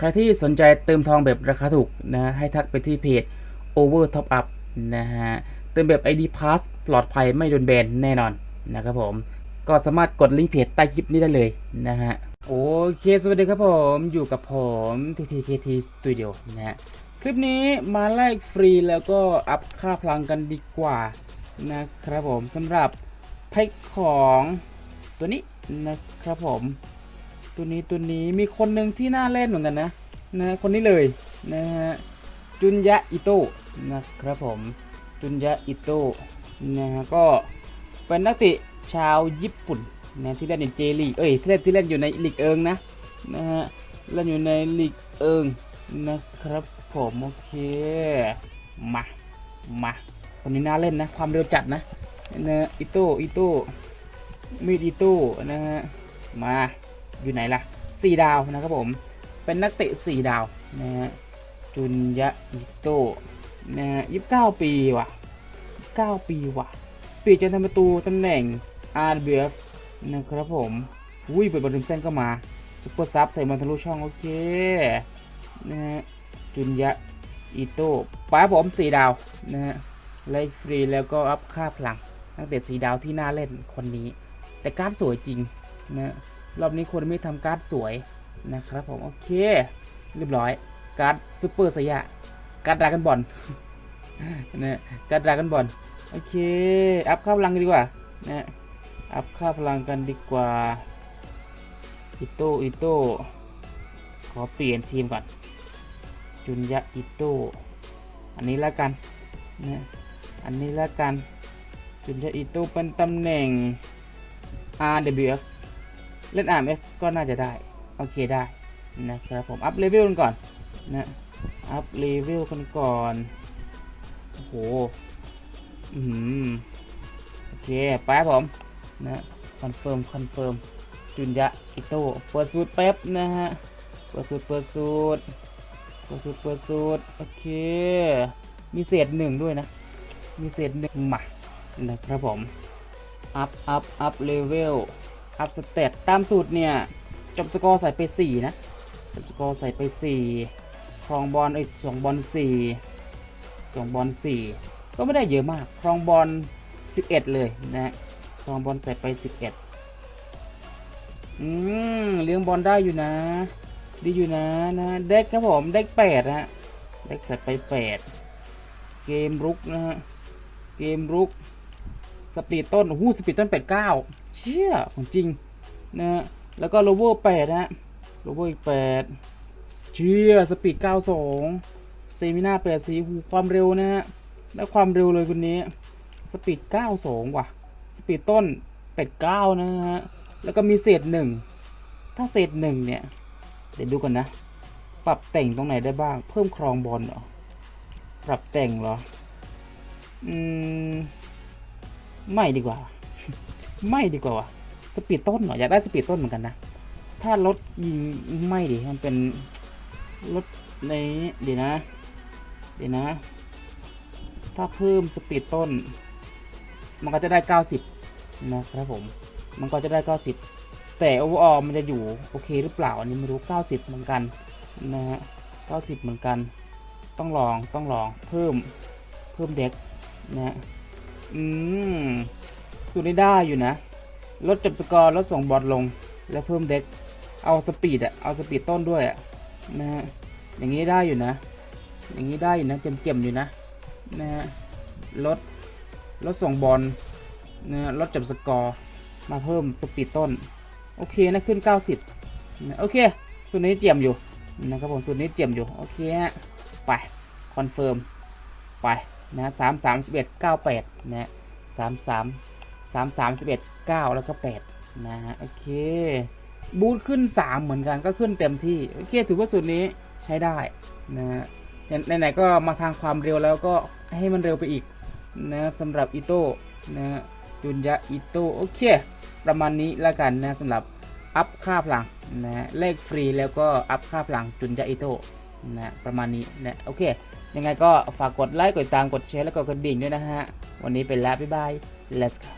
ใครที่สนใจเติมทองแบบราคาถูกนะให้ทักไปที่เพจ Over Top Up นะฮะเติมแบบ ID Pass ปลอดภัยไม่โดนแบนแน่นอนนะครับผม ก็สามารถกดลิงก์เพจใต้คลิปนี้ได้เลยนะฮะโอเค สวัสดีครับผมอยู่กับผม TTKT Studio นะฮะคลิปนี้มาแลกฟรีแล้วก็อัพค่าพลังกันดีกว่า นะครับผมสำหรับแพ็คของตัวนี้นะครับผม ตัวนี้ตัวนี้มีคนหนึ่งที่น่าเล่นเหมือนกันนะนะคนนี้เลยนะฮะจุนยะอิโตะนะครับผมจุนยะอิโตะนะฮะก็เป็นนักเตะชาวญี่ปุ่นนะที่เล่นในเจลีเอ้ยที่เล่นที่เล่นอยู่ในลีกเอิงนะนะฮะเล่นอยู่ในลีกเอิงนะครับผมโอเคมามาคนนี้น่าเล่นนะความเร็วจัดนะนะอิโตะอิโตะมีดอิโตะนะฮะมา อยู่ไหนล่ะ 4 ดาวนะครับผม เป็นนักเตะ 4 ดาวนะฮะจุนยะอิโตะนะฮะ29ปีว่ะ 9 ปีว่ะปีจะทำประตูตำแหน่ง RBF นะครับผมวุ้ยเปิดบอลริมเส้นก็มาซุปเปอร์ซับใส่มันทะลุช่องโอเคนะฮะจุนยะอิโตะป้าผม4ดาวนะฮะไล่ฟรีแล้วก็อัพค่าพลังนักเตะสีดาวที่น่าเล่นคนนี้ แต่การ์ดสวยจริงนะ รอบนี้คนไม่ทำการ์ดสวยนะครับผม โอเค เรียบร้อย การ์ดซูเปอร์สยะ การ์ดดรากันบอลนะการ์ดดรากันบอล โอเค อัพค่าพลังกันดีกว่านะอัพค่าพลังกันดีกว่า อิโตอิโต้ขอเปลี่ยนทีมก่อน จุนยะอิโต้อันนี้แล้วกันนะอันนี้แล้วกัน จุนยะอิโต้เป็นตำแหน่ง RWF เล่น RMF ก็น่าจะได้ โอเคได้นะครับผม อัพเลเวลกันก่อนนะอัพเลเวลกันก่อนโอ้โหอืมโอเคไปครับผมนะคอนเฟิร์มคอนเฟิร์มจุนยะอิโต้เปิดสูตรแป๊บนะฮะเปิดสูตรเปิดสูตรเปิดสูตรเปิดสูตรโอเค มีเศษหนึ่งด้วยนะ มีเศษหนึ่งมานะครับผม อัพอัพอัพเลเวล อัพสเตตตามสูตรเนี่ยจบสกอร์ใส่ไป 4 นะจบสกอร์ใส่ไป 4 ครองบอลเอ้ยสองบอล4สองบอล4 ก็ไม่ได้เยอะมาก ครองบอล11 เลยนะครองบอลใส่ไป 11 อืมเลี้ยงบอลได้อยู่นะ ดีอยู่นะนะ เด็กครับผม เด็ก8นะฮะ เด็กใส่ไป 8 เกมรุกนะฮะ เกมรุก สปีดต้นโอ้สปีดต้น89เชี่ยของจริงนะฮะแล้วก็โลเวอร์8นะฮะโลเวอร์อีก8เชี่ยสปีด92สเตมิน่า84หูความเร็วนะฮะและความเร็วเลยคนนี้สปีด92ว่ะสปีดต้น89นะฮะแล้วก็มีเศษ1ถ้าเศษ1เนี่ยเดี๋ยวดูกันนะ ปรับแต่งตรงไหนได้บ้าง เพิ่มครองบอลเหรอ ปรับแต่งเหรอ อืม ไม่ดีกว่า ไม่ดีกว่าวะสปีดต้นเหรออยากได้สปีดต้นเหมือนกันนะ ถ้ารถยิงไม่ดิมันเป็นรถในเดี๋ยวนะ เดี๋ยวนะ ถ้าเพิ่มสปีดต้น มันก็จะได้ 90 นะครับผม มันก็จะได้ 90 แต่โอเวอร์ออมันจะอยู่โอเคหรือเปล่า อันนี้ไม่รู้ 90 เหมือนกันนะฮะ90 เหมือนกัน ต้องลอง ต้องลอง เพิ่ม เพิ่มเด็กนะฮะ อืมสูตรนี้ได้อยู่นะ ลดจบสกอร์ลดส่งบอลลง แล้วเพิ่มเด็ก เอาสปีดอะเอาสปีดต้นด้วยอะนะฮะ อย่างนี้ได้อยู่นะ อย่างนี้ได้อยู่นะเจ็มๆอยู่นะ นะฮะ ลด ลดส่งบอลนะฮะลดจบสกอร์ มาเพิ่มสปีดต้น โอเคนะขึ้น 90นะโอเคสูตรนี้เจียมอยู่นะครับผมสูตรนี้เจียมอยู่ โอเคฮะ ไป คอนเฟิร์ม ไป นะสามสามสิบเอ็ดเก้าแปดนะสามสามสามสามสิบเอ็ดเก้าแล้วก็แปดนะฮะโอเคบูทขึ้น3เหมือนกันก็ขึ้นเต็มที่โอเคถือว่าสูตรนี้ใช้ได้นะฮะไหนๆก็มาทางความเร็วแล้วก็ให้มันเร็วไปอีกนะสำหรับอิโต้นะจุนยะอิโต้โอเค ประมาณนี้แล้วกันนะสำหรับอัพค่าพลังนะฮะเลขฟรีแล้วก็อัพค่าพลังจุนยะอิโต้ นะประมาณนี้นะโอเค ยังไงก็ฝากกดไลค์กดติดตามกดแชร์แล้วก็กดกระดิ่งด้วยนะฮะ วันนี้ไปแล้วบ๊ายบาย let's go